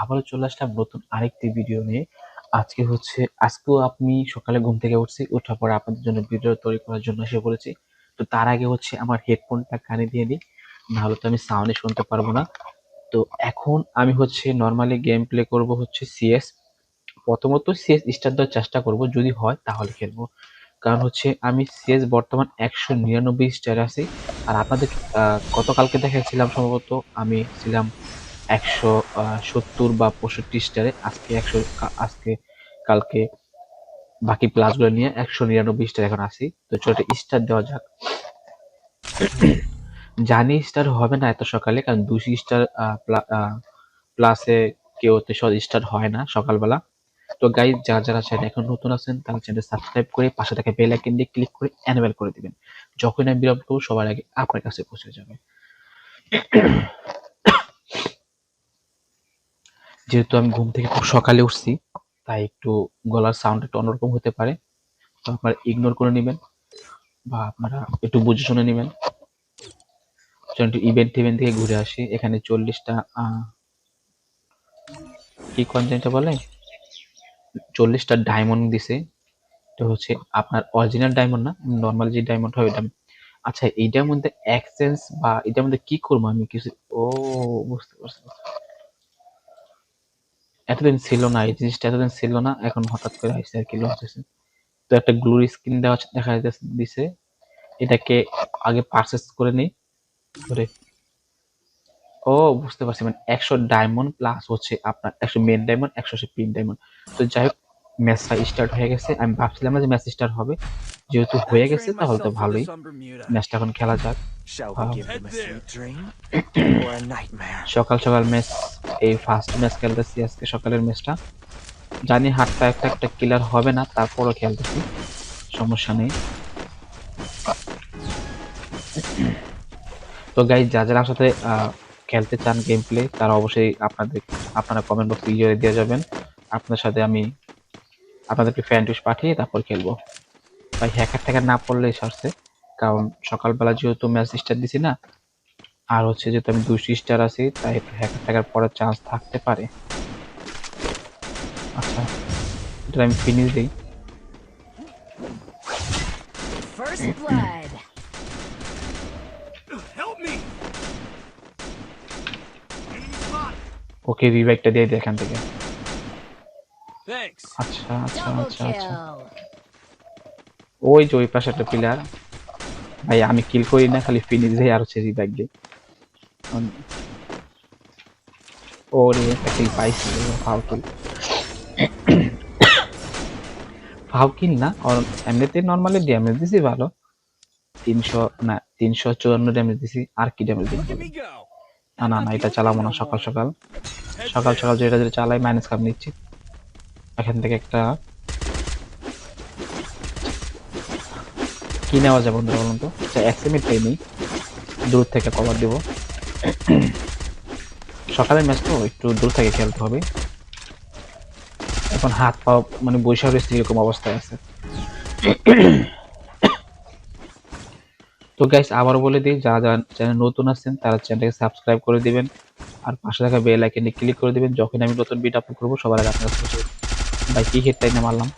আবারও চলে আসলাম নতুন আরেকটি ভিডিও নিয়ে। আজকে হচ্ছে, আজকেও আপনি সকালে ঘুম থেকে উঠছি ওঠার পরে আপনাদের জন্য ভিডিও তৈরি করার জন্য এসে পড়েছি। তো তার আগে হচ্ছে আমার হেডফোনটা কানে দিয়ে নিই নাহলে তো আমি সাউন্ডে শুনতে পারব না। তো এখন আমি হচ্ছে নর্মালি গেম প্লে করব হচ্ছে সিএস প্রথমত সিএস স্টার্ট দেওয়ার চেষ্টা করব, যদি হয় তাহলে খেলব। কারণ হচ্ছে আমি সিএস বর্তমান একশো নিরানব্বই স্টার আছি। আর আপনাদের গতকালকে দেখাচ্ছিলাম সম্ভবত আমি ছিলাম একশো সত্তর বা পঁয়ষট্টি স্টারে। আজকে একশো আজকে, কালকে বাকি প্লাসগুলো নিয়ে একশো নিরানব্বই স্টার এখন আসি তো চলো স্টার দেওয়া যাক। জানি স্টার হবে না এত সকালে, কারণ দুশো স্টার প্লাসে কেউ তো স্টার হয় না সকালবেলা। তো গাইজ যারা যারা চ্যানেল এখন নতুন আছেন, তারা চ্যানেল সাবস্ক্রাইব করে পাশে থাকা বেল আইকন দিয়ে ক্লিক করে অ্যানিমেল করে দিবেন। যখন আমি বিরক্ত করব, সবার আগে আপনার কাছে পৌঁছে যাবে। যেহেতু আমি ঘুম থেকে খুব সকালে উঠছি, তাই একটু গলার সাউন্ড একটু অন্যরকম হতে পারে। তো আপনারা ইগনোর করে নেবেন বা আপনারা একটু বুঝে শুনে নেবেন। একটু ইভেন্ট টিভেন্ট থেকে ঘুরে আসি, এখানে চল্লিশটা কি কন্টেন্টটা বলে? চল্লিশটা ডায়মন্ড দিছে। তো হচ্ছে আপনার অরিজিনাল ডায়মন্ড না নর্মাল যে ডায়মন্ড হয় ওইটা আচ্ছা এইটার মধ্যে এক্সচেঞ্জ বা এটার মধ্যে কি করব আমি কিছু? ও, বুঝতে পারছি। এতদিন ছিল না, এই জিনিসটা এতদিন ছিল না, এখন হঠাৎ করে আসছে আর কি লস হয়েছে। তো একটা গ্লুর স্ক্রিন দেওয়া দেখা যাচ্ছে, দিছে। এটাকে আগে পারচেস করে নেই। করে ও, বুঝতে পারছি মানে একশো ডায়মন্ড প্লাস হচ্ছে আপনার, একশো মেন ডায়মন্ড একশো পিন ডায়মন্ড তো যাই হোক ম্যাচটা স্টার্ট হয়ে গেছে। আমি ভাবছিলাম না যে ম্যাচ স্টার্ট হবে। যেহেতু হয়ে গেছে তাহলে তো ভালোই। ম্যাচটা এখন খেলা যাক? সকাল সকাল ম্যাচ এই ফার্স্ট ম্যাচ খেলতেছি আজকে সকালের ম্যাচটা জানি হাতটা একটা একটা কিলার হবে না তারপরও খেলতেছি। সমস্যা নেই। তো গাই যা যারা সাথে খেলতে চান গেম প্লে তারা অবশ্যই আপনাদের আপনারা কমেন্ট বক্সে ইয়ে দিয়ে যাবেন। আপনার সাথে আমি আপনাদেরকে ফ্যান টুস পাঠিয়ে তারপর খেলব। ভাই হ্যাকার ট্যাকার না পড়লেই সারছে কারণ সকালবেলা যেহেতু ম্যাচ স্টার্ট দিছি না আর হচ্ছে যেহেতু আমি দুশো স্টার আছি তাই একটু হ্যাকার ট্যাকার পড়ার চান্স থাকতে পারে। আচ্ছা এটা আমি ফিনিশ দিই! ওকে রিভাইভটা দিয়ে দিই এখান থেকে. আচ্ছা আচ্ছা আচ্ছা আচ্ছা. ওই যে ওই পাশে একটা ভাই আমি কিল করি না খালি ফিনিশ দেই আর হচ্ছে রিভাইভ দিই। ওরে একটা কিল পাইছি ফাউ কিল ফাউ কিল না আর এমনিতে নর্মালি ড্যামেজ দিছি ভালো। তিনশো না তিনশো চুয়ান্ন ড্যামেজ দিছি আর কি ড্যামেজ go! না না না এটা চালাবো না সকাল সকাল। সকাল সকাল যেটা যেটা চালাই মাইনাস কাপ নিচ্ছি। এখান থেকে একটা কি নেওয়া যায় বন্ধুরা বলুন তো? এক সেমিট পেয়ে দূর থেকে কভার দেব। সকালের ম্যাচ তো, একটু দূর থেকে খেলতে হবে। এখন হাত পা মানে বৈশাখ রয়েছে এরকম অবস্থায় আছে। তো গাইস আবার বলে দিই, যারা যারা চ্যানেল নতুন আছেন, তারা চ্যানেলটাকে সাবস্ক্রাইব করে দিবেন। আর পাশে থাকা বেল আইকনে ক্লিক করে দিবেন। যখন আমি নতুন ভিডিও আপলোড করব, সবার আগে আপনার। ভাই কি হেডটাই না মারলাম?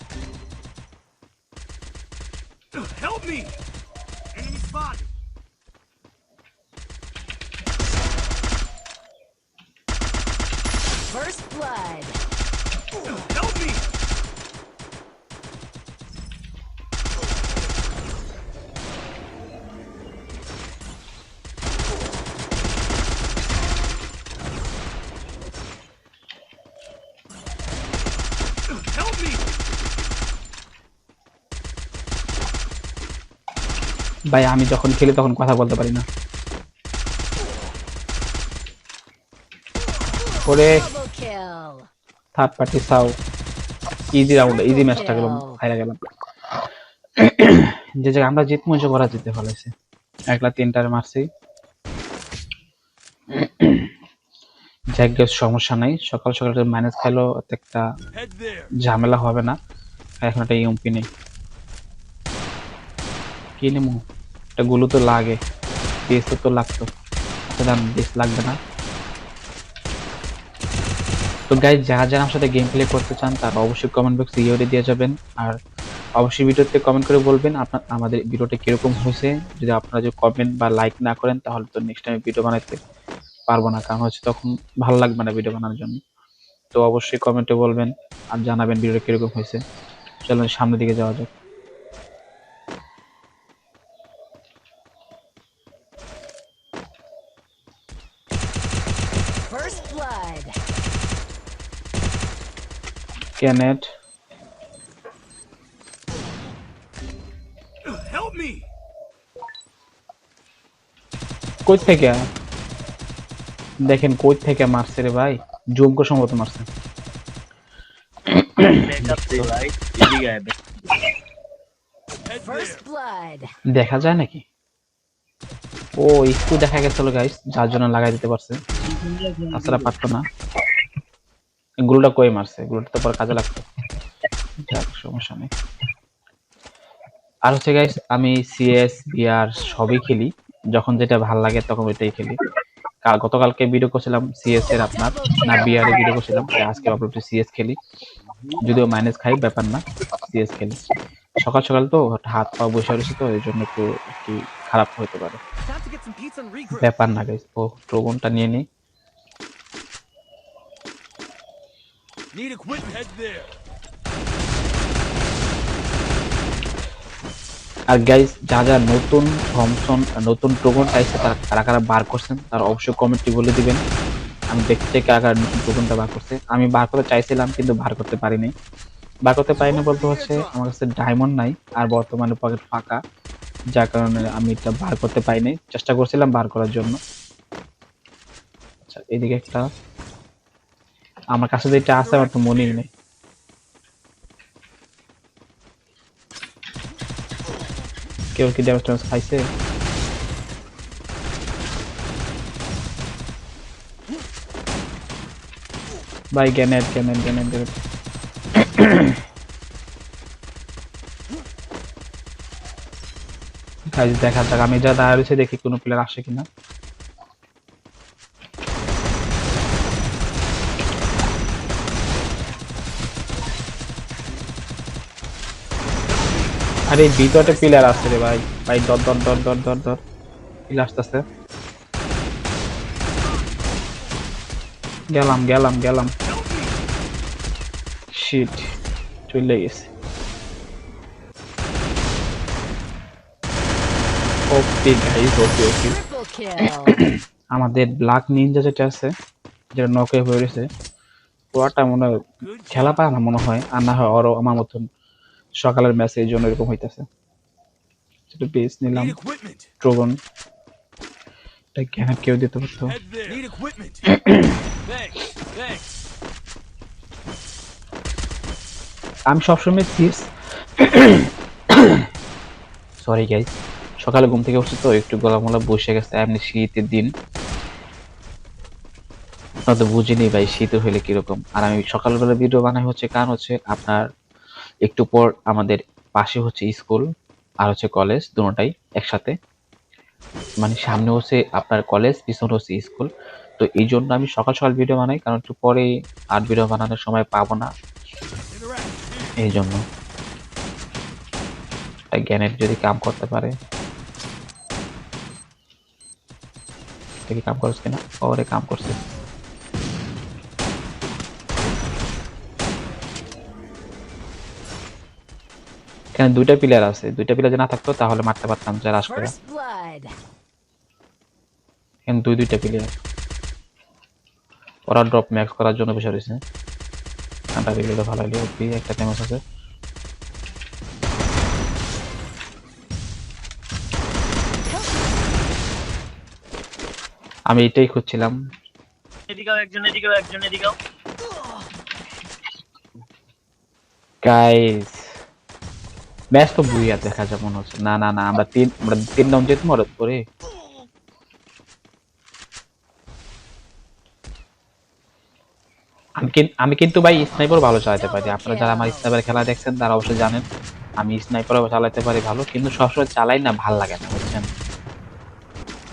ভাই আমি যখন খেলি তখন কথা বলতে পারি না। থার্ড পার্টি সাউ ইজি রাউন্ড ইজি ম্যাচটা গেলাম হাইরা গেলাম। যে জায়গায় আমরা করা যেতে ফলেছে একলা তিনটার মারছি। গে, সমস্যা নাই। সকাল সকাল ম্যানেজ এতে একটা ঝামেলা হবে না। এখন একটা ইউমপি নেই। কি নেব একটা গুলো তো লাগে। বেস তো লাগতো। আচ্ছা দাম বেশ লাগবে না। তো গাইজ যারা যারা আমার সাথে গেম প্লে করতে চান, তারা অবশ্যই কমেন্ট বক্সে ইউরে দিয়ে যাবেন। আর অবশ্যই ভিডিওতে কমেন্ট করে বলবেন আপনার, আমাদের ভিডিওটা কীরকম হয়েছে। যদি আপনারা যদি কমেন্ট বা লাইক না করেন, তাহলে তো নেক্সট টাইম ভিডিও বানাতে পারব না। কারণ হচ্ছে তখন ভালো লাগবে না ভিডিও বানানোর জন্য। তো অবশ্যই কমেন্টে বলবেন আর জানাবেন ভিডিওটা কীরকম হয়েছে। চলুন সামনের দিকে যাওয়া যাক। First blood. ক্যানেট Help me! কই থেকে দেখেন কই থেকে মারছে রে ভাই যোগ্য সম্ভবত মারছে Head First blood. দেখা যায় নাকি ও, একটু দেখা গেছিল গাইস যার জন্য লাগাই দিতে পারছে। তাছাড়া পারতো না। গুলোটা কই মারছে? গুলোটা তো পরে কাজে লাগতো সমস্যা নেই। আর হচ্ছে গাইস আমি সিএস বিআর সবই খেলি। যখন যেটা ভালো লাগে, তখন ওইটাই খেলি। কাল, গতকালকে ভিডিও করছিলাম সিএস এর আপনার, না বিআর এর ভিডিও করছিলাম। আজকে একটু সিএস খেলি। যদিও মাইনাস খাই, ব্যাপার না সিএস খেলি। সকাল সকাল তো হাত পা বসে রয়েছে তো, এই জন্য একটু কি খারাপ হতে পারে। ব্যাপার না গাইস ও ট্রোবনটা নিয়ে নিই Need equipment. Head there. আর গাইস যা যা নতুন থমসন নতুন টোকন চাইছে তারা কারা কারা বার করছেন তারা অবশ্যই কমেন্টে বলে দিবেন আমি দেখতে চাই কারা কারা নতুন টোকনটা বার করছে আমি বার করতে চাইছিলাম কিন্তু বার করতে পারিনি বার করতে পারিনি বলতে হচ্ছে আমার কাছে ডায়মন্ড নাই আর বর্তমানে পকেট ফাঁকা যার কারণে আমি এটা বার করতে পারিনি। চেষ্টা করছিলাম বার করার জন্য। আচ্ছা এদিকে একটা। আমার কাছে যেটা আছে, আমার তো মনেই নেই। কেউ কি ড্যামেজ ট্যামেজ খাইছে? ভাই গ্যানেট গ্যানেট গ্যানেট গ্যানেট গাইজ দেখা যাক। আমি যা দাঁড়িয়ে রয়েছে দেখি কোনো প্লেয়ার আসে কিনা। আরে ভিতরে পিলার আছে রে ভাই। ভাই দর দর দর দর দর দর পিলার আসতেছে। গেলাম গেলাম গেলাম। শিট চলে গেছে। ওকে গাইস ওকে ওকে আমাদের ব্ল্যাক নিনজা যেটা আছে যেটা নকে হয়ে রয়েছে ওটা মনে হয় খেলা পায় না মনে হয় আর না হয় আরও আমার মতন সকালের ম্যাচে এই জন্য এরকম হইতেছে। একটু বেস নিলাম. ট্রোগন এটা কেন কেউ দিতে পারতো. আমি সবসময় সিস সরি গাইস সকালে ঘুম থেকে উঠছি তো, একটু গলা মলা বসে গেছে, এমনি শীতের দিন। তো বুঝিনি ভাই, শীত হইলে কীরকম। আর আমি সকালবেলা ভিডিও বানাই হচ্ছে কারণ হচ্ছে আপনার একটু পর আমাদের পাশে হচ্ছে স্কুল আর হচ্ছে কলেজ দুটোটাই একসাথে। মানে সামনে হচ্ছে আপনার কলেজ পিছনে হচ্ছে স্কুল। তো এই জন্য আমি সকাল সকাল ভিডিও বানাই, কারণ একটু পরে আর ভিডিও বানানোর সময় পাবো না. এই জন্য। জ্ঞানের যদি কাম করতে পারে। দেখি কাম করছে কিনা? ওরে কাম করছে। এখানে দুইটা প্লেয়ার আছে। দুইটা প্লেয়ার যদি না থাকতো তাহলে মারতে পারতাম যে রাশ করে। এখানে দুই দুইটা প্লেয়ার ওরা ড্রপ ম্যাক্স করার জন্য বসে রয়েছে। দিলে ভালো ওপি একটা ফেমাস আছে। আমি এটাই খুঁজছিলাম। এদিকেও একজন এদিকেও একজন এদিকেও। গাইস ম্যাচ তো বুইয়া দেখা যায় মনে হচ্ছে। না না না আমরা তিন আমরা তিন রাউন্ড মরত করে। আমি আমি কিন্তু ভাই স্নাইপার ভালো চালাতে পারি। আপনারা যারা আমার স্নাইপার খেলা দেখছেন তারা অবশ্যই জানেন আমি স্নাইপারও চালাতে পারি ভালো কিন্তু সবসময় চালাই না ভালো লাগে না বুঝছেন?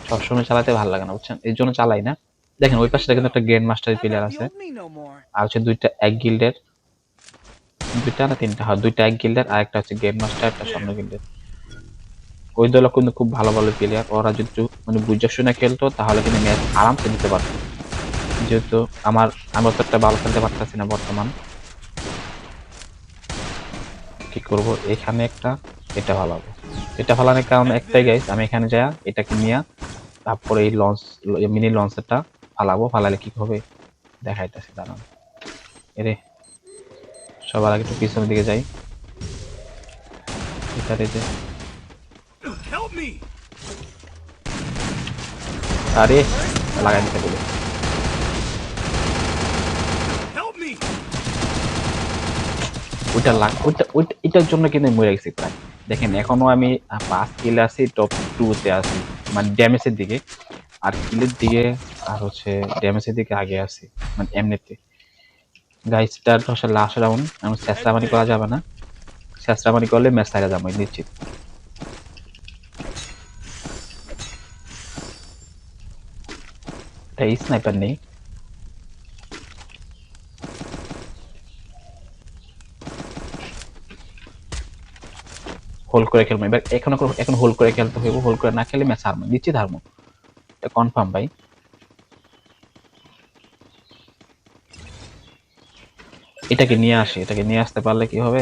সবসময় চালাতে ভালো লাগে না বুঝছেন? এর জন্য চালাই না। দেখেন ওই পাশে কিন্তু একটা গ্র্যান্ড মাস্টার প্লেয়ার আছে. আর হচ্ছে দুইটা এক গিল্ডের দুইটা না তিনটা? হয় দুইটা এক গিল্ডের আর একটা হচ্ছে গ্র্যান্ড মাস্টার একটা স্বর্ণ গিল্ডের ওই দল কিন্তু খুব ভালো ভালো প্লেয়ার ওরা যদি মানে বুঝে শুনে খেলতো তাহলে কিন্তু ম্যাচ আরামসে নিতে পারতো। যেহেতু আমার আমি অতটা ভালো খেলতে পারতেছি না বর্তমান। কি করব? এখানে একটা এটা ভালো হবে এটা ফালানোর কারণ একটাই গাইস আমি এখানে যাই এটাকে নিয়ে তারপরে এই লঞ্চ মিনি লঞ্চেরটা ফালাবো, ফালালে কি হবে? দেখাইতেছি, দাঁড়ান। এরে সবার আগে একটু পিছনের দিকে যাই। এটাতে যে। আরে, লাগাই দিতে বলে। ওইটা লাগ, ওইটা ওইটা, এটার জন্য কিন্তু মরে গেছি প্রায়। দেখেন, এখনও আমি পাঁচ কিলে আছি টপ টু তে আছি। মানে ড্যামেজের দিকে, আর কিলের দিকে, আর হচ্ছে ড্যামেজের দিকে আগে আসি মানে এমনিতে। গাইসটা হচ্ছে লাস্ট রাউন্ড এমন চেষ্টামানি করা যাবে না। চেষ্টামানি করলে ম্যাচ হারা যাব, নিশ্চিত। এই স্নাইপার নেই। হোল্ড করে খেলব। এবার এখন এখন হোল্ড করে খেলতে হইব হোল্ড করে না খেলে ম্যাচ হারবো নিশ্চিত হারবো। এটা কনফার্ম ভাই। এটাকে নিয়ে আসে, এটাকে নিয়ে আসতে পারলে কি হবে?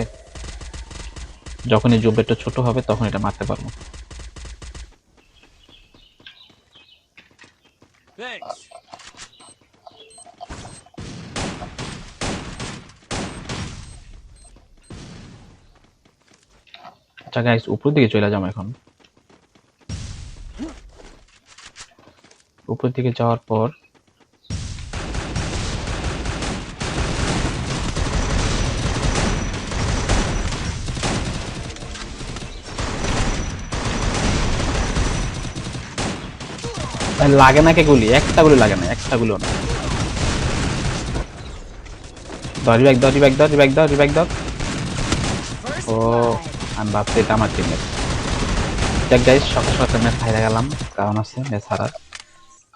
যখনই জুবেটটা ছোট হবে তখন এটা মারতে পারব। আচ্ছা গাইস উপর দিকে চলে যাব এখন। উপর দিকে যাওয়ার পর লাগে না কে গুলি? একটা গুলি লাগে না, একটা গুলো না। দশ ব্যাগ দশ ব্যাগ দশ ব্যাগ দশ ব্যাগ First ও. আমি ভাবছি এটা আমার টিমের দেখ গাইস সকাল সকাল ম্যাচ হাইরা গেলাম, কারণ আছে ম্যাচ হারার।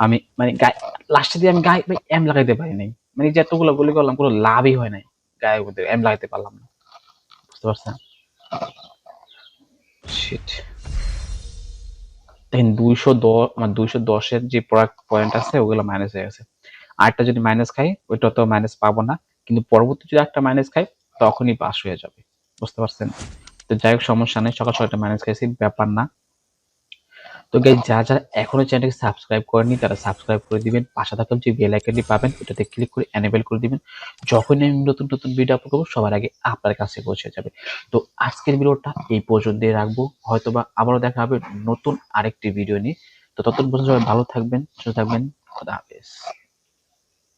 আমি মানে গায়ে লাস্টে দিয়ে আমি গায়ে ভাই এম লাগাইতে পারি নাই। মানে যতগুলো গুলি করলাম, কোনো লাভই হয় নাই। গায়ে মধ্যে এম লাগাইতে পারলাম না। বুঝতে পারছেন? দেখেন দুইশো দশ আমার দুইশো দশের যে প্রোডাক্ট পয়েন্ট আছে, ওগুলো মাইনাস হয়ে গেছে। আরেকটা যদি মাইনাস খাই ওইটা তো মাইনাস পাবো না। কিন্তু পরবর্তী যদি একটা মাইনাস খাই, তখনই পাস হয়ে যাবে। বুঝতে পারছেন? তো যাই হোক, সমস্যা নেই। সকাল সকালটা ম্যানেজ খাইছি ব্যাপার না। তো গাইজ যারা যারা এখনও চ্যানেলকে সাবস্ক্রাইব করেনি তারা সাবস্ক্রাইব করে দিবেন। পাশে থাকা যে বেল আইকনটি পাবেন, ওটাতে ক্লিক করে এনেবল করে দিবেন। যখনই আমি নতুন নতুন ভিডিও আপলোড করব, সবার আগে আপনার কাছে পৌঁছে যাবে। তো আজকের ভিডিওটা এই পর্যন্ত রাখব। হয়তোবা আবারও দেখা হবে নতুন আরেকটি ভিডিও নিয়ে। তো ততক্ষণ পর্যন্ত সবাই ভালো থাকবেন, সুস্থ থাকবেন। খোদা হাফেজ।